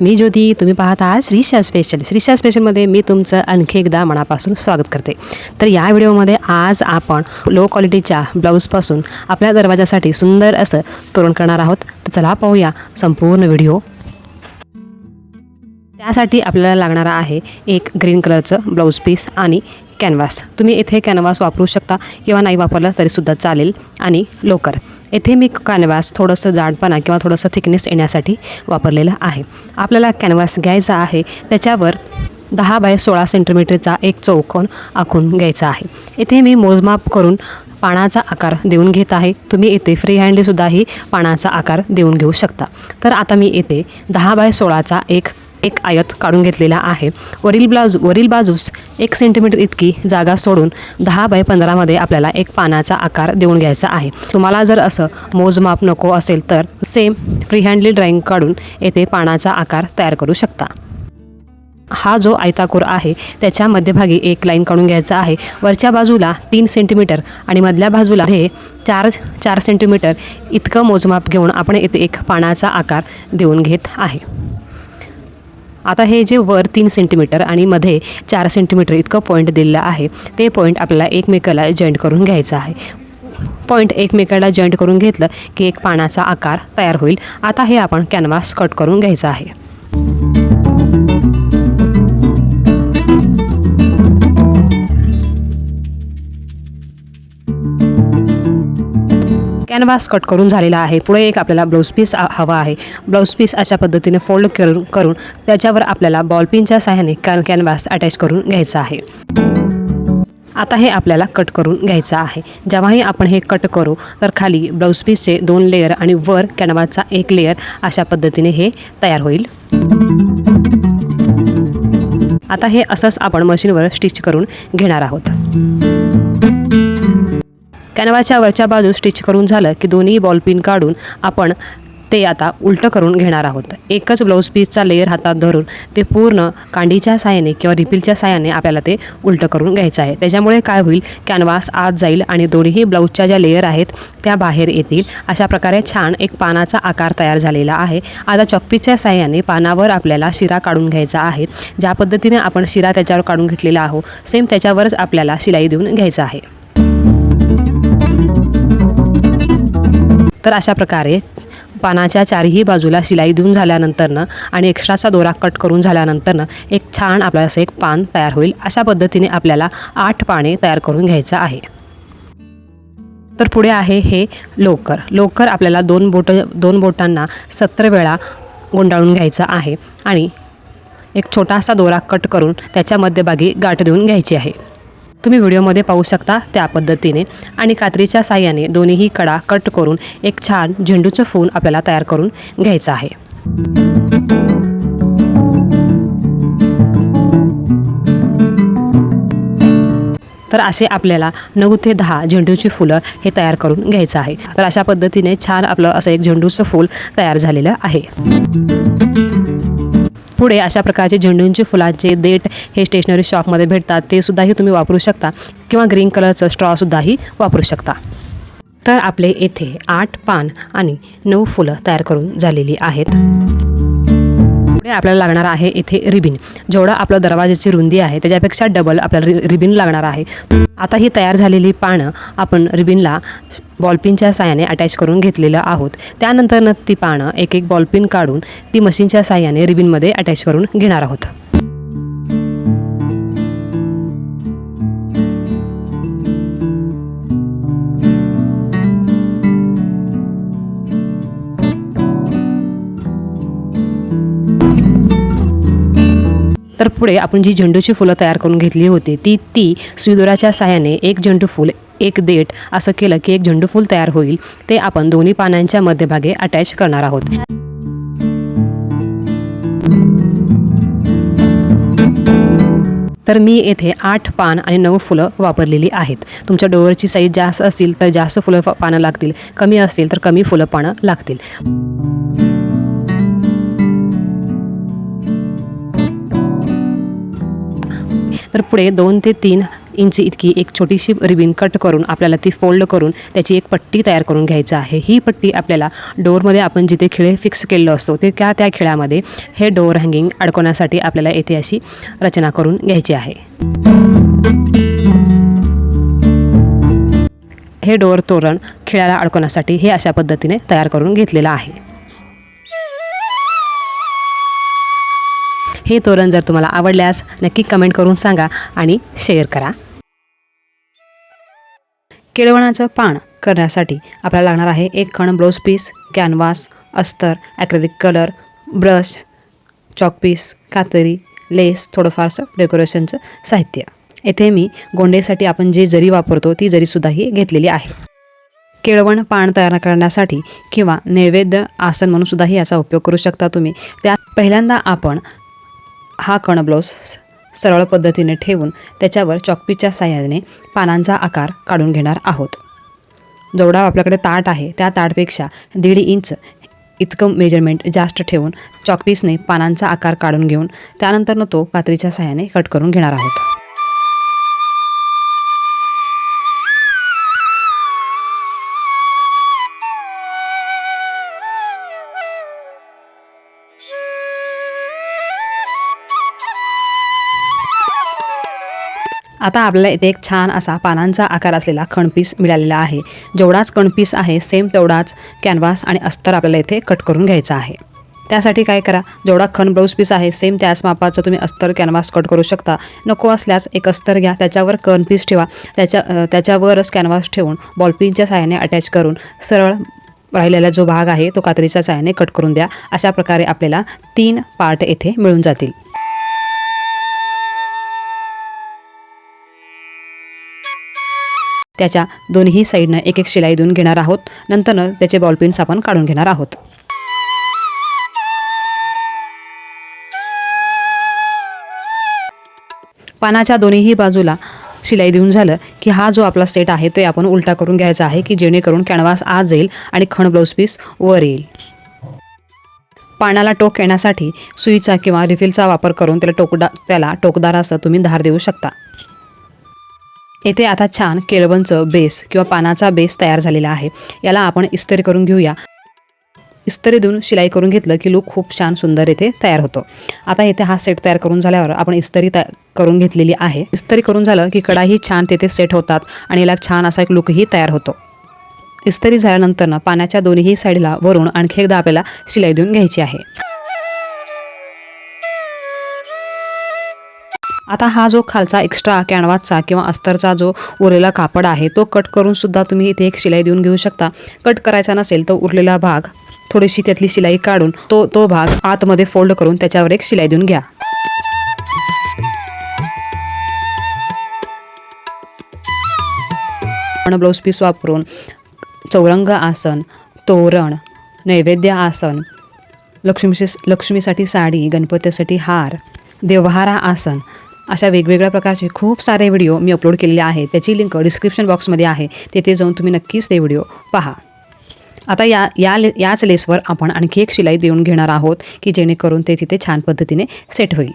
मी ज्योती तुम्ही पाहत आहात श्रीशा स्पेशल श्रीशा स्पेशलमध्ये मी तुमचं आणखी एकदा मनापासून स्वागत करते. तर या व्हिडिओमध्ये आज आपण लो क्वालिटीच्या ब्लाऊजपासून आपल्या दरवाजासाठी सुंदर असं तोरण करणार आहोत. तर चला पाहूया संपूर्ण व्हिडिओ. त्यासाठी आपल्याला लागणारा आहे एक ग्रीन कलरचं ब्लाऊज पीस आणि कॅनव्हास तुम्ही इथे कॅनव्हास वापरू शकता किंवा नाही वापरलं तरीसुद्धा चालेल आणि लोकर येथे मी कॅनव्हास थोडंसं जाडपणा किंवा थोडंसं थिकनेस येण्यासाठी वापरलेलं आहे. आपल्याला कॅनव्हास घ्यायचा आहे. त्याच्यावर दहा बाय सोळा सेंटीमीटरचा एक चौकोन आखून घ्यायचा आहे. इथे मी मोजमाप करून पानाचा आकार देऊन घेत आहे. तुम्ही येथे फ्री हँडलीसुद्धाही पानाचा आकार देऊन घेऊ शकता. तर आता मी येथे दहा बाय सोळाचा एक एक आयत काढून घेतलेला आहे. वरील ब्लाऊज वरील बाजूस एक सेंटीमीटर इतकी जागा सोडून दहा बाय पंधरामध्ये आपल्याला एक पानाचा आकार देऊन घ्यायचा आहे. तुम्हाला जर असं मोजमाप नको असेल तर सेम फ्री हँडली ड्रॉइंग काढून येथे पानाचा आकार तयार करू शकता. हा जो आयताकोर आहे त्याच्या मध्यभागी एक लाईन काढून घ्यायचा आहे. वरच्या बाजूला तीन सेंटीमीटर आणि मधल्या बाजूला हे चार चार सेंटीमीटर इतकं मोजमाप घेऊन आपण येथे एक पानाचा आकार देऊन घेत आहे. आता हे जे वर तीन सेंटीमीटर आणि मध्ये चार सेंटीमीटर इतकं पॉईंट दिलेलं आहे ते पॉईंट आपल्याला एकमेकाला जॉईंट करून घ्यायचं आहे. पॉईंट एकमेकाला जॉईंट करून घेतलं की एक पानाचा आकार तयार होईल. आता हे आपण कॅनव्हास कट करून घ्यायचं आहे. कॅनव्हास कट करून झालेला आहे. पुढे एक आपल्याला ब्लाऊज पीस हवा आहे. ब्लाऊज पीस अशा पद्धतीने फोल्ड करून करून त्याच्यावर आपल्याला बॉलपिनच्या सहाय्याने कॅन कॅनव्हास अटॅच करून घ्यायचा आहे. आता हे आपल्याला कट करून घ्यायचं आहे. जेव्हाही आपण हे कट करू तर खाली ब्लाऊज पीसचे दोन लेयर आणि वर कॅनव्हासचा एक लेयर अशा पद्धतीने हे तयार होईल. आता हे असंच आपण मशीनवर स्टिच करून घेणार आहोत. कॅनव्हाच्या वरच्या बाजू स्टिच करून झालं की दोन्ही बॉल पिन काढून आपण ते आता उलटं करून घेणार आहोत. एकच ब्लाऊज पीसचा लेअर हातात धरून ते पूर्ण कांडीच्या साहाय्याने किंवा रिपीलच्या साहाय्याने आपल्याला ते उलटं करून घ्यायचं आहे. त्याच्यामुळे काय होईल? कॅनव्हास आत जाईल आणि दोन्हीही ब्लाऊजच्या ज्या लेयर आहेत त्या बाहेर येतील. अशा प्रकारे छान एक पानाचा आकार तयार झालेला आहे. आता चप्पीच्या साहाय्याने पानावर आपल्याला शिरा काढून घ्यायचा आहे. ज्या पद्धतीने आपण शिरा त्याच्यावर काढून घेतलेला आहोत सेम त्याच्यावरच आपल्याला शिलाई देऊन घ्यायचं आहे. तर अशा प्रकारे पानाच्या चारही बाजूला शिलाई देऊन झाल्यानंतरनं आणि एक्स्ट्राचा दोरा कट करून झाल्यानंतरनं एक छान आपल्याला असं एक पान तयार होईल. अशा पद्धतीने आपल्याला आठ पाने तयार करून घ्यायचं आहे. तर पुढे आहे हे लोकर. लोकर आपल्याला दोन बोट दोन बोटांना सत्तर वेळा गुंडाळून घ्यायचं आहे आणि एक छोटासा दोरा कट करून त्याच्या मध्यभागी गाठ देऊन घ्यायची आहे. तुम्ही व्हिडिओमध्ये पाहू शकता त्या पद्धतीने. आणि कात्रीच्या साह्याने दोन्हीही कडा कट करून एक छान झेंडूचं फूल आपल्याला तयार करून घ्यायचं आहे. तर असे आपल्याला नऊ ते दहा झेंडूची फुलं हे तयार करून घ्यायचं आहे. तर अशा पद्धतीने छान आपलं असं एक झेंडूचं फूल तयार झालेलं आहे. पुढे अशा प्रकारचे झेंडूंचे फुलांचे देठ हे स्टेशनरी शॉपमध्ये भेटतात. ते सुद्धाही तुम्ही वापरू शकता. किंवा ग्रीन कलरचं स्ट्रॉसुद्धाही वापरू शकता. तर आपले येथे आठ पान आणि नऊ फुलं तयार करून झालेली आहेत. पुढे आपल्याला लागणार आहे इथे रिबिन. जेवढं आपलं दरवाजाची रुंदी आहे त्याच्यापेक्षा डबल आपल्याला रि रिबिन लागणार आहे. आता ही तयार झालेली पानं आपण रिबिनला बॉलपिनच्या साह्याने अटॅच करून घेतलेलं आहोत. त्यानंतरनं ती पानं एक एक बॉलपिन काढून ती मशीनच्या साह्याने रिबिनमध्ये अटॅच करून घेणार आहोत. पुढे आपण जी झेंडूची फुलं तयार करून घेतली होती ती ती सुदोराच्या साह्याने एक झेंडू फुल एक देठ असं केलं की एक झेंडू फुल तयार होईल. ते आपण दोन्ही पानांच्या मध्यभागी अटॅच करणार आहोत. तर मी येथे आठ पान आणि नऊ फुलं वापरलेली आहेत. तुमच्या डोअरची साईज जास्त असेल तर जास्त फुलं पानं लागतील. कमी असतील तर कमी फुलं पानं लागतील. तर पुढे दोन ते तीन इंच इतकी एक छोटीशी रिबीन कट करून आपल्याला ती फोल्ड करून त्याची एक पट्टी तयार करून घ्यायची आहे. ही पट्टी आपल्याला डोअरमध्ये आपण जिथे खिळे फिक्स केलेलो असतो ते त्या त्या खिळ्यामध्ये हे डोअर हँगिंग अडकवण्यासाठी आपल्याला येथे अशी रचना करून घ्यायची आहे. हे डोअर तोरण खिळ्याला अडकवण्यासाठी हे अशा पद्धतीने तयार करून घेतलेलं आहे. हे तोरण जर तुम्हाला आवडल्यास नक्की कमेंट करून सांगा आणि शेअर करा. केळवणाचं पान करण्यासाठी आपल्याला लागणार आहे एक खण ब्लाऊज पीस कॅनव्हास अस्तर acrylic colour brush chalk piece कातरी लेस थोडंफारसं डेकोरेशनचं साहित्य. येथे मी गोंडेसाठी आपण जे जरी वापरतो ती जरीसुद्धाही घेतलेली आहे. केळवण पान तयार करण्यासाठी किंवा नैवेद्य आसन म्हणून सुद्धाही याचा उपयोग करू शकता तुम्ही. त्या पहिल्यांदा आपण हा कण ब्लाऊज स- सरळ पद्धतीने ठेवून त्याच्यावर चॉकपीच्या साह्याने पानांचा आकार काढून घेणार आहोत. जेवढा आपल्याकडे ताट आहे. त्या ताटपेक्षा दीड इंच इतकं मेजरमेंट जास्त ठेवून चॉकपीसने पानांचा आकार काढून घेऊन त्यानंतरनं तो कात्रीच्या साह्याने कट करून घेणार आहोत. आता आपल्याला इथे एक छान असा पानांचा आकार असलेला खणपीस मिळालेला आहे. जेवढाच कणपीस आहे सेम तेवढाच कॅनव्हास आणि अस्तर आपल्याला इथे कट करून घ्यायचा आहे. त्यासाठी काय करा जेवढा खण ब्लाऊज पीस आहे सेम त्याच मापाचं तुम्ही अस्तर कॅनव्हास कट करू शकता. नको असल्यास एक अस्तर घ्या त्याच्यावर कण पीस ठेवा त्याच्या त्याच्यावरच कॅनव्हास ठेवून बॉलपिनच्या साहाय्याने अटॅच करून सरळ राहिलेला जो भाग आहे तो कात्रीच्या साहाय्याने कट करून द्या. अशा प्रकारे आपल्याला तीन पार्ट येथे मिळून जातील. त्याच्या दोन्ही साईडनं एक एक शिलाई देऊन घेणार आहोत. नंतरनं त्याचे बॉलपिन्स आपण काढून घेणार आहोत. पानाच्या दोन्हीही बाजूला शिलाई देऊन झालं की हा जो आपला सेट आहे ते आपण उलटा करून घ्यायचा आहे की जेणेकरून कॅनव्हास आत जाईल आणि खण ब्लाऊज पीस वर येईल. पानाला टोक येण्यासाठी सुईचा किंवा रिफिलचा वापर करून त्याला टोकडा त्याला टोकदार असं तुम्ही धार देऊ शकता. येथे आता छान केळवणचं बेस किंवा पानाचा बेस तयार झालेला आहे. याला आपण इस्त्री करून घेऊया. इस्त्री देऊन शिलाई करून घेतलं की लूक खूप छान सुंदर येथे तयार होतो. आता येथे हा सेट तयार करून झाल्यावर आपण इस्त्री तया करून घेतलेली आहे. इस्त्री करून झालं की कडाही छान तेथे सेट होतात आणि याला छान असा एक लुकही तयार होतो. इस्त्री झाल्यानंतर पाण्याच्या दोन्ही साईडला वरून आणखी एकदा आपल्याला शिलाई देऊन घ्यायची आहे. आता हा जो खालचा एक्स्ट्रा कॅनवासचा किंवा अस्तरचा जो उरलेला कापड आहे तो कट करून सुद्धा तुम्ही इथे एक शिलाई देऊन घेऊ शकता. कट करायचा नसेल तर उरलेला भाग थोडीशी त्यातली शिलाई काढून तो तो भाग आतमध्ये फोल्ड करून त्याच्यावर एक शिलाई देऊन घ्या. ब्लाऊज पीस वापरून चौरंग आसन तोरण नैवेद्य आसन लक्ष्मी लक्ष्मीसाठी साडी गणपतीसाठी हार देवहारा आसन अशा वेगवेगळ्या प्रकारचे खूप सारे व्हिडिओ मी अपलोड केलेले आहेत. त्याची लिंक डिस्क्रिप्शन बॉक्समध्ये आहे. तेथे जाऊन तुम्ही नक्कीच ते व्हिडिओ पहा. आता या या ले याच लेसवर आपण आणखी एक शिलाई देऊन घेणार आहोत की जेणेकरून ते तिथे छान पद्धतीने सेट होईल.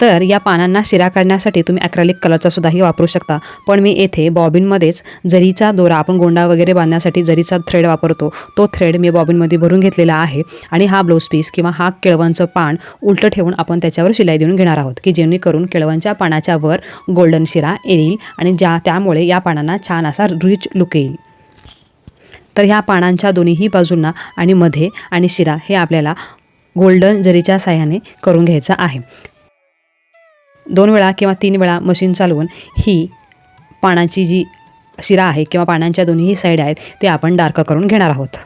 तर या पानांना शिरा काढण्यासाठी तुम्ही ॲक्रेलिक कलरचा सुद्धाही वापरू शकता. पण मी येथे बॉबिनमध्येच जरीचा दोरा आपण गोंडा वगैरे बांधण्यासाठी जरीचा थ्रेड वापरतो तो थ्रेड मी बॉबिनमध्ये भरून घेतलेला आहे आणि हा ब्लाऊज पीस किंवा हा केळवांचं पान उलटं ठेवून आपण त्याच्यावर शिलाई देऊन घेणार आहोत की जेणेकरून केळवांच्या पानाच्या वर गोल्डन शिरा येईल आणि ज्या त्यामुळे या पानांना छान असा रिच लुक येईल. तर ह्या पानांच्या दोन्हीही बाजूंना आणि मध्ये आणि शिरा हे आपल्याला गोल्डन जरीच्या साह्याने करून घ्यायचं आहे. दोन वेळा किंवा तीन वेळा मशीन चालवून ही पानाची जी शिरा आहे किंवा पानांच्या दोन्हीही साईड आहेत ते आपण डार्क करून घेणार आहोत.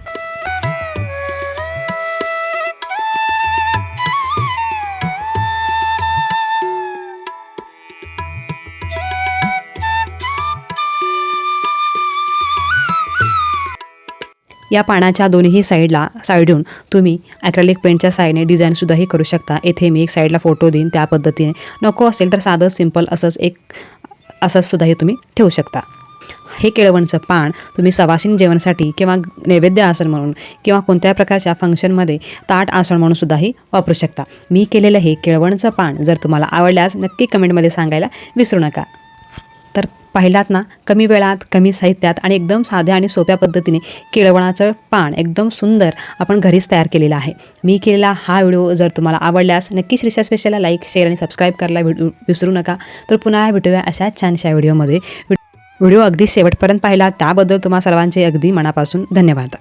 या पानाच्या दोन्ही साईडला साईडून तुम्ही ॲक्रेलिक पेंटच्या साईडने डिझाईनसुद्धाही करू शकता. येथे मी एक साईडला फोटो देईन त्या पद्धतीने. नको असेल तर साधं सिंपल असंच एक असंसुद्धाही तुम्ही ठेवू शकता. हे केळवणचं पान तुम्ही सवासीन जेवणासाठी किंवा नैवेद्य आसन म्हणून किंवा कोणत्या प्रकारच्या फंक्शनमध्ये ताट आसन म्हणून सुद्धाही वापरू शकता. मी केलेलं हे केळवणचं पान जर तुम्हाला आवडल्यास नक्की कमेंटमध्ये सांगायला विसरू नका. तर पाहिलात ना कमी वेळात कमी साहित्यात आणि एकदम साध्या आणि सोप्या पद्धतीने केळवणाचं पान एकदम सुंदर आपण घरीच तयार केलेलं आहे. मी केलेला हा व्हिडिओ जर तुम्हाला आवडल्यास नक्कीच श्रीषा स्पेशलला लाईक शेअर आणि सबस्क्राईब करायला व्हिडिओ विसरू नका. तर पुन्हा भेटूया अशाच छानशा व्हिडिओमध्ये. व्हिडिओ अगदी शेवटपर्यंत पाहिला त्याबद्दल तुम्हा सर्वांचे अगदी मनापासून धन्यवाद.